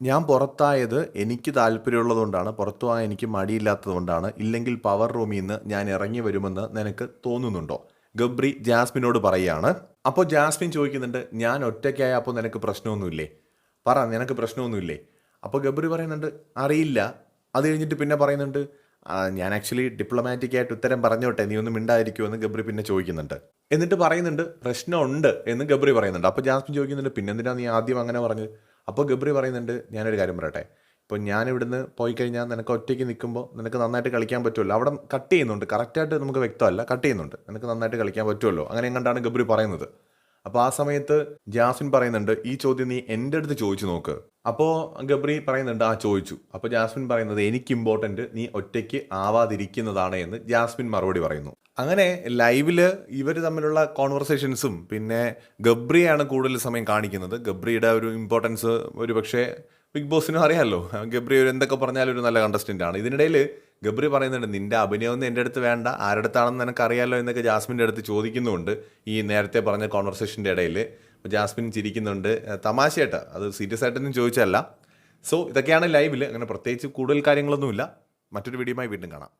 ഞാൻ പുറത്തായത് എനിക്ക് താല്പര്യമുള്ളതുകൊണ്ടാണ് പുറത്തു പോകാൻ എനിക്ക് മടിയില്ലാത്തതുകൊണ്ടാണ് ഇല്ലെങ്കിൽ പവർ റൂമിൽ നിന്ന് ഞാൻ ഇറങ്ങി വരുമെന്ന് നിനക്ക് തോന്നുന്നുണ്ടോ? ഗബ്രി ജാസ്മിനോട് പറയുകയാണ് അപ്പോൾ ജാസ്മിൻ ചോദിക്കുന്നുണ്ട് ഞാൻ ഒറ്റയ്ക്കായ അപ്പോൾ നിനക്ക് പ്രശ്നമൊന്നുമില്ലേ? പറ നിനക്ക് പ്രശ്നമൊന്നുമില്ലേ? അപ്പോൾ ഗബ്രി പറയുന്നുണ്ട് അറിയില്ല. അത് കഴിഞ്ഞിട്ട് പിന്നെ പറയുന്നുണ്ട് ഞാൻ ആക്ച്വലി ഡിപ്ലോമാറ്റിക് ആയിട്ട് ഉത്തരം പറഞ്ഞോട്ടെ നീ ഒന്നും മിണ്ടായിരിക്കുമെന്ന് ഗബ്രി പിന്നെ ചോദിക്കുന്നുണ്ട്. എന്നിട്ട് പറയുന്നുണ്ട് പ്രശ്നമുണ്ട് എന്ന് ഗബ്രി പറയുന്നുണ്ട്. അപ്പോൾ ജാസ്മിൻ ചോദിക്കുന്നുണ്ട് പിന്നെന്തിനാ നീ ആദ്യം അങ്ങനെ പറഞ്ഞത്? അപ്പോൾ ഗബ്രി പറയുന്നുണ്ട് ഞാനൊരു കാര്യം പറയട്ടെ. ഇപ്പോൾ ഞാൻ ഇവിടുന്ന് പോയി കഴിഞ്ഞാൽ നിനക്ക് ഒറ്റയ്ക്ക് നിൽക്കുമ്പോൾ നിനക്ക് നന്നായിട്ട് കളിക്കാൻ പറ്റുമല്ലോ. അവിടെ കട്ട് ചെയ്യുന്നുണ്ട്. കറക്റ്റായിട്ട് നമുക്ക് വ്യക്തമല്ല. കട്ട് ചെയ്യുന്നുണ്ട്. നിനക്ക് നന്നായിട്ട് കളിക്കാൻ പറ്റുമല്ലോ. അങ്ങനെ കണ്ടാണ് ഗബ്രി പറയുന്നത്. അപ്പോൾ ആ സമയത്ത് ജാസ്മിൻ പറയുന്നുണ്ട് ഈ ചോദ്യം നീ എന്റെ അടുത്ത് ചോദിച്ചു നോക്ക്. അപ്പോൾ ഗബ്രി പറയുന്നുണ്ട് ആ ചോദിച്ചു. അപ്പോൾ ജാസ്മിൻ പറയുന്നത് എനിക്ക് ഇമ്പോർട്ടന്റ് നീ ഒറ്റയ്ക്ക് ആവാതിരിക്കുന്നതാണ് എന്ന് ജാസ്മിൻ മറുപടി പറയുന്നു. അങ്ങനെ ലൈവിൽ ഇവർ തമ്മിലുള്ള കോൺവെർസേഷൻസും പിന്നെ ഗബ്രിയാണ് കൂടുതൽ സമയം കാണിക്കുന്നത്. ഗബ്രിയുടെ ഒരു ഇമ്പോർട്ടൻസ് ഒരു പക്ഷേ ബിഗ് ബോസിനും അറിയാമല്ലോ ഗബ്രി ഒരു എന്തൊക്കെ പറഞ്ഞാലും ഒരു നല്ല കണ്ടസ്റ്റന്റ് ആണ്. ഇതിനിടയിൽ ഗബ്രി പറയുന്നുണ്ട് നിന്റെ അഭിനയമൊന്നും എന്റെ അടുത്ത് വേണ്ട. ആരുടെ അടുത്താണെന്ന് നിനക്ക് അറിയാലോ എന്നൊക്കെ ജാസ്മിന്റെ അടുത്ത് ചോദിക്കുന്നുണ്ട് ഈ നേരത്തെ പറഞ്ഞ കോൺവെർസേഷന്റെ ഇടയിൽ ജാസ്മിൻ ചിരിക്കുന്നുണ്ട് തമാശയായിട്ട് അത് സീരിയസ് ആയിട്ടൊന്നും ചോദിച്ചല്ല സോ ഇതൊക്കെയാണ് ലൈവിൽ അങ്ങനെ പ്രത്യേകിച്ച് കൂടുതൽ കാര്യങ്ങളൊന്നുമില്ല. മറ്റൊരു വീഡിയോയുമായി വീണ്ടും കാണാം.